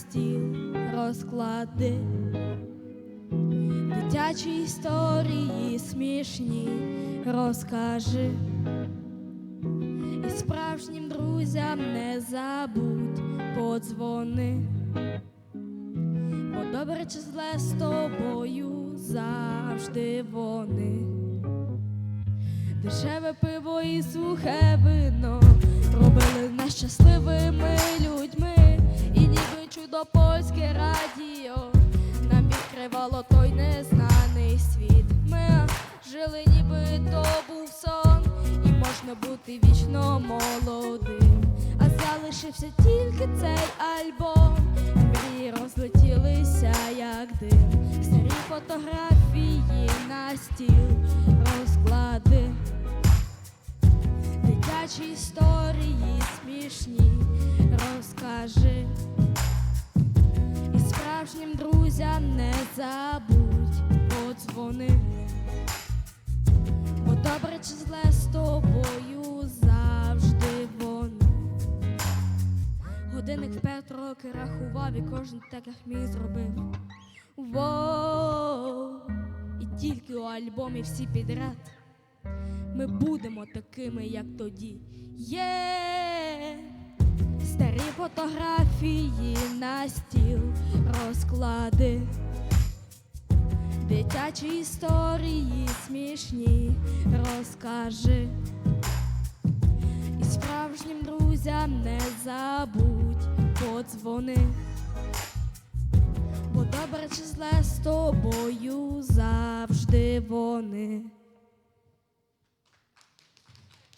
стіл розклади, дитячі історії смішні розкажи. І справжнім друзям не забудь подзвони, бо добре чи зле з тобою завжди вони. Дешеве пиво і сухе вино робили нас щасливими людьми, польське радіо нам відкривало той незнаний світ. Ми жили, ніби то був сон, і можна бути вічно молодим. А залишився тільки цей альбом. Мрії розлетілися, як дим. Старі фотографії на стіл розклади. Дитячі історії смішні розкажи. П'ять рахував і кожен так як міг зробив. Воу, і тільки у альбомі всі підряд ми будемо такими, як тоді. Є старі фотографії на стіл розклади, дитячі історії смішні розкажи. І справжнім друзям не забудь подзвони. Бо добре чи зле з тобою завжди вони.